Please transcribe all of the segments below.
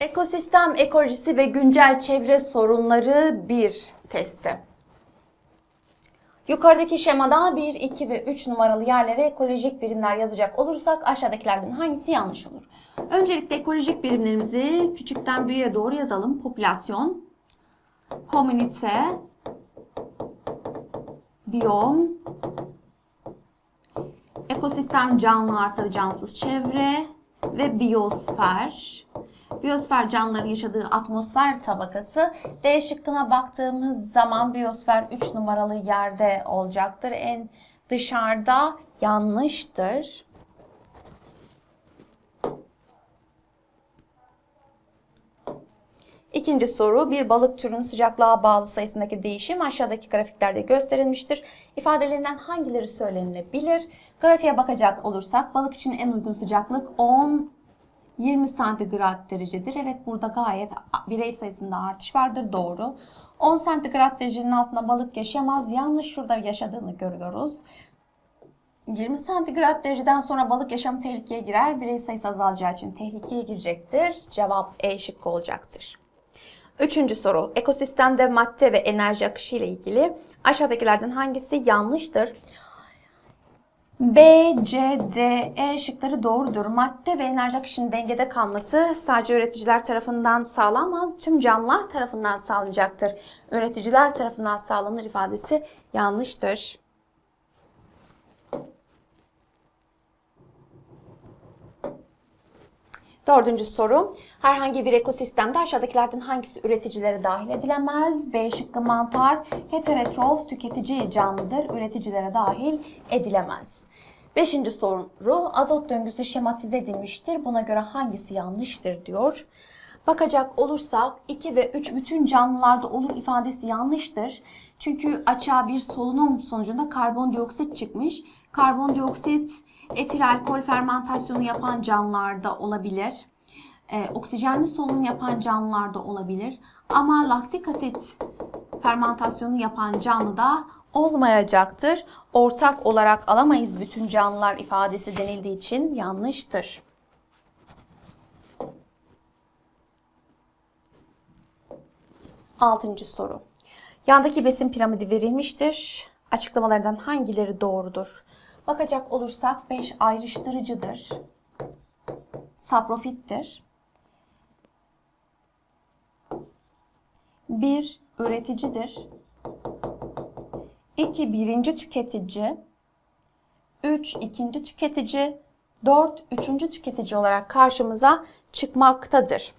Ekosistem ekolojisi ve güncel çevre sorunları 1 testi. Yukarıdaki şemada 1, 2 ve 3 numaralı yerlere ekolojik birimler yazacak olursak aşağıdakilerden hangisi yanlış olur? Öncelikle ekolojik birimlerimizi küçükten büyüğe doğru yazalım. Popülasyon, komünite, biyom, ekosistem canlı artı cansız çevre ve biyosfer. Biyosfer canlıların yaşadığı atmosfer tabakası. D şıkkına baktığımız zaman biyosfer 3 numaralı yerde olacaktır. En dışarıda yanlıştır. İkinci soru bir balık türünün sıcaklığa bağlı sayısındaki değişim aşağıdaki grafiklerde gösterilmiştir. İfadelerinden hangileri söylenilebilir? Grafiğe bakacak olursak balık için en uygun sıcaklık 10 20 santigrat derecedir. Evet burada gayet birey sayısında artış vardır. Doğru. 10 santigrat derecenin altında balık yaşayamaz. Yanlış şurada yaşadığını görüyoruz. 20 santigrat dereceden sonra balık yaşam tehlikeye girer. Birey sayısı azalacağı için tehlikeye girecektir. Cevap E şıkkı olacaktır. Üçüncü soru. Ekosistemde madde ve enerji akışı ile ilgili aşağıdakilerden hangisi yanlıştır? B, C, D, E şıkları doğrudur. Madde ve enerji akışının dengede kalması sadece üreticiler tarafından sağlanmaz, tüm canlılar tarafından sağlanacaktır. Üreticiler tarafından sağlanır ifadesi yanlıştır. Dördüncü soru. Herhangi bir ekosistemde aşağıdakilerden hangisi üreticilere dahil edilemez? B şıkkı mantar, heterotrof tüketici canlıdır. Üreticilere dahil edilemez. Beşinci soru. Azot döngüsü şematize edilmiştir. Buna göre hangisi yanlıştır diyor. Bakacak olursak 2 ve 3 bütün canlılarda olur ifadesi yanlıştır. Çünkü açığa bir solunum sonucunda karbondioksit çıkmış. Karbondioksit etil alkol fermentasyonu yapan canlılarda olabilir. Ee, oksijenli solunum yapan canlılarda olabilir. Ama laktik asit fermentasyonu yapan canlıda olmayacaktır. Ortak olarak alamayız bütün canlılar ifadesi denildiği için yanlıştır. Altıncı soru. Yandaki besin piramidi verilmiştir. Açıklamalardan hangileri doğrudur? Bakacak olursak 5 ayrıştırıcıdır. Saprofittir. 1 üreticidir. 2 birinci tüketici. 3 ikinci tüketici. 4 üçüncü tüketici olarak karşımıza çıkmaktadır.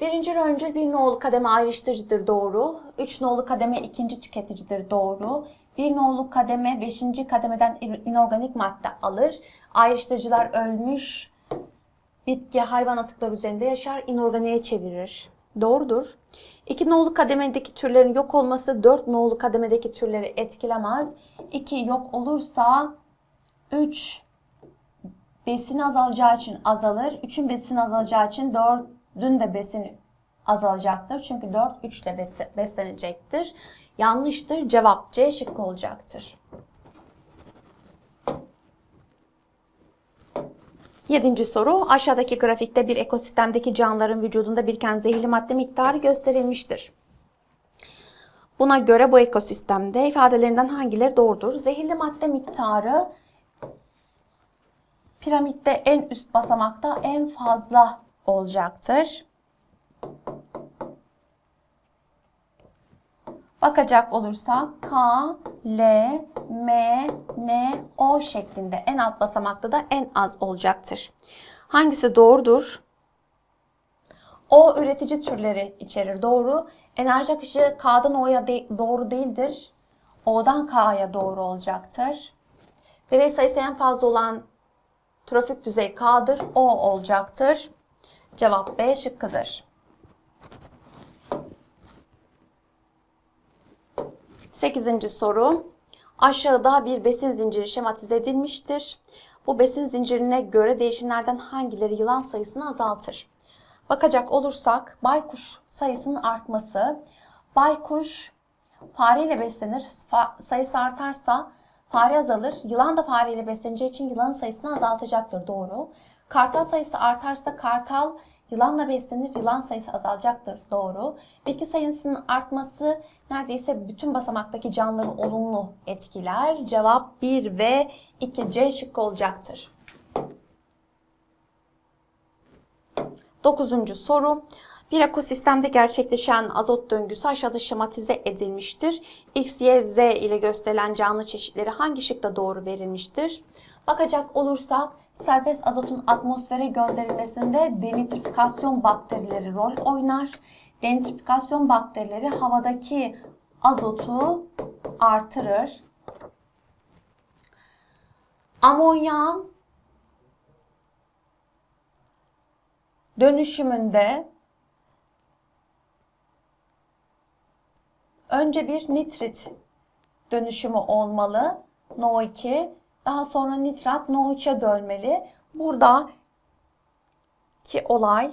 Birinci öncül bir nolu kademe ayrıştırıcıdır doğru. Üç nolu kademe ikinci tüketicidir doğru. Bir nolu kademe beşinci kademeden inorganik madde alır. Ayrıştırıcılar ölmüş bitki hayvan atıkları üzerinde yaşar, inorganiğe çevirir. Doğrudur. İki nolu kademedeki türlerin yok olması dört nolu kademedeki türleri etkilemez. İki yok olursa üç besin azalacağı için azalır. Üçün besin azalacağı için dört Dün de besin azalacaktır. Çünkü 4 3 ile beslenecektir. Yanlıştır. Cevap C şıkkı olacaktır. Yedinci soru. Aşağıdaki grafikte bir ekosistemdeki canlıların vücudunda biriken zehirli madde miktarı gösterilmiştir. Buna göre bu ekosistemde ifadelerinden hangileri doğrudur? Zehirli madde miktarı piramitte en üst basamakta en fazla olacaktır. Bakacak olursak K, L, M, N, O şeklinde en alt basamakta da en az olacaktır. Hangisi doğrudur? O üretici türleri içerir. Doğru. Enerji akışı K'dan O'ya de doğru değildir. O'dan K'ya doğru olacaktır. Birey sayısı en fazla olan trafik düzey K'dır. O olacaktır. Cevap B şıkkıdır. Sekizinci soru. Aşağıda bir besin zinciri şematize edilmiştir. Bu besin zincirine göre değişimlerden hangileri yılan sayısını azaltır? Bakacak olursak baykuş sayısının artması. Baykuş fareyle beslenir. Sayısı artarsa fare azalır. Yılan da fareyle besleneceği için yılanın sayısını azaltacaktır. Doğru. Kartal sayısı artarsa kartal Yılanla beslenir, yılan sayısı azalacaktır. Doğru. Bitki sayısının artması neredeyse bütün basamaktaki canlıları olumlu etkiler. Cevap 1 ve 2 C şıkkı olacaktır. Dokuzuncu soru. Bir ekosistemde gerçekleşen azot döngüsü aşağıda şematize edilmiştir. X, Y, Z ile gösterilen canlı çeşitleri hangi şıkta doğru verilmiştir? Bakacak olursak serbest azotun atmosfere gönderilmesinde denitrifikasyon bakterileri rol oynar. Denitrifikasyon bakterileri havadaki azotu artırır. Amonyağın dönüşümünde önce bir nitrit dönüşümü olmalı. NO2 daha sonra nitrat NO3'e dönmeli. Burada ki olay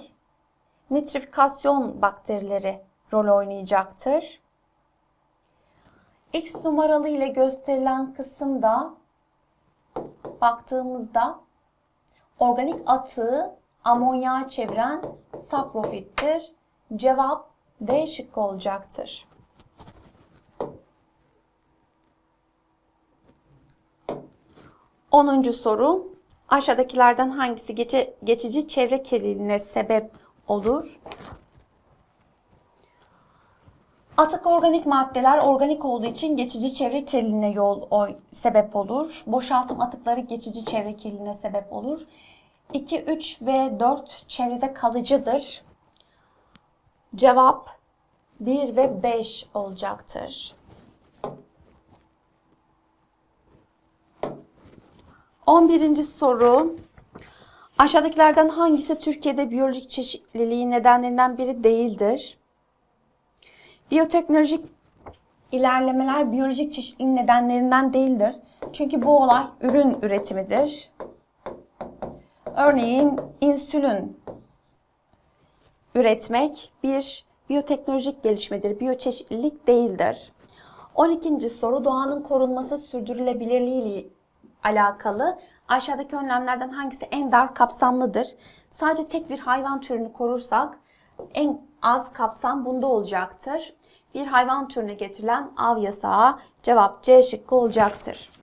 nitrifikasyon bakterileri rol oynayacaktır. X numaralı ile gösterilen kısımda baktığımızda organik atığı amonyağa çeviren saprofittir. Cevap D şıkkı olacaktır. Onuncu soru. Aşağıdakilerden hangisi gece, geçici çevre kirliliğine sebep olur? Atık organik maddeler organik olduğu için geçici çevre kirliliğine yol o, sebep olur. Boşaltım atıkları geçici çevre kirliliğine sebep olur. 2, 3 ve 4 çevrede kalıcıdır. Cevap 1 ve 5 olacaktır. 11. soru. Aşağıdakilerden hangisi Türkiye'de biyolojik çeşitliliğin nedenlerinden biri değildir? Biyoteknolojik ilerlemeler biyolojik çeşitliliğin nedenlerinden değildir. Çünkü bu olay ürün üretimidir. Örneğin insülin üretmek bir biyoteknolojik gelişmedir. Biyoçeşitlilik değildir. 12. soru doğanın korunması sürdürülebilirliği alakalı. Aşağıdaki önlemlerden hangisi en dar kapsamlıdır? Sadece tek bir hayvan türünü korursak en az kapsam bunda olacaktır. Bir hayvan türüne getirilen av yasağı cevap C şıkkı olacaktır.